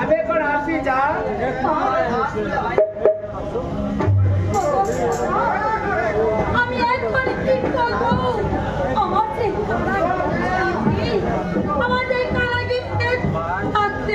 আমি এখন আসি যা। আমি একবারে কি করব? আমার যে কারাগিরি, আমার যে কারাগিরিতে থাকতে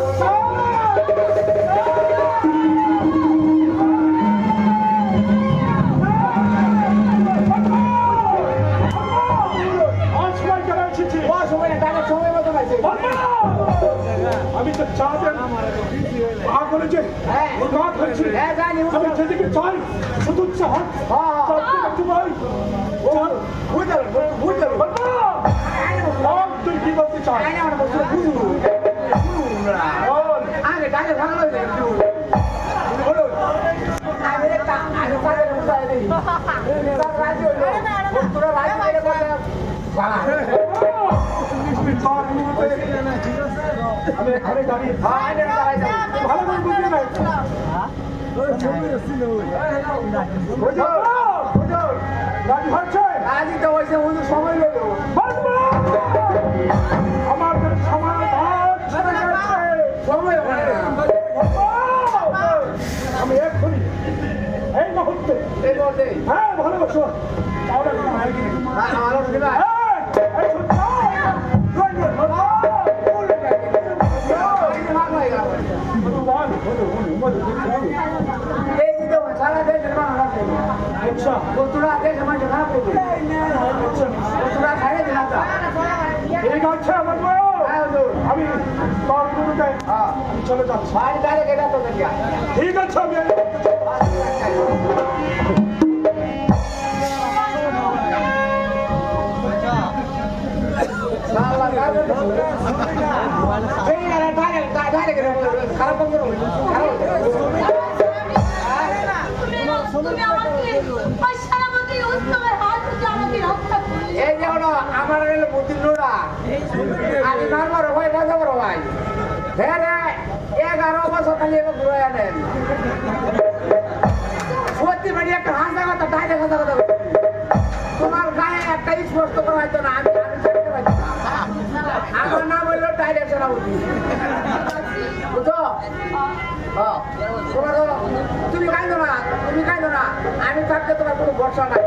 আমি তো চাঁদের মা বলেছে হ্যাঁ। ওর মা বলছে হ্যাঁ, জানি, ও আমি যেদিকে চাই শুধু চাঁদ হ্যাঁ। চাঁদ বুঝতে বুঝতে তুই কি বলতে। আগে ভালো হয়ে আগে সব রাজি হলো? তোরা রাজি হয়ে গেলে বাবা আমি এখানে দাঁড়িয়ে হ্যাঁ ভালো করে না বুঝো বলব! আমাদের সময় সময় আমি এক্ষুনি এই মুহূর্তে হ্যাঁ ভালোবাসো। আমার তোরা দেশের মানুষ খারাপ করবে আচ্ছা। তোরা খাইয়ে দিলাম ঠিক আছে, বলব। আমি তোর গুরুকে আমি চলে যাচ্ছি। বাড়ি দাঁড়িয়ে কেটে তো দেখিয়া ঠিক আছে আমার হলো বুদ্ধি লোড়া আমি রাজা বড় ভাই। হ্যাঁ রে, এগারো বছর খালি এবার ঘুরে আনেন। সত্যি বাড়ি একটা হাসা কথা ডাইরে হাসা কথা তোমার গায়ে একটা স্পষ্ট করা হয়তো না, আমি। আমার নাম হইল ডাইরেক্ট সেনাপতি। তুমি কাঁদো না তুমি কাঁদো না আমি থাকতে তোমার কোনো ভরসা নাই।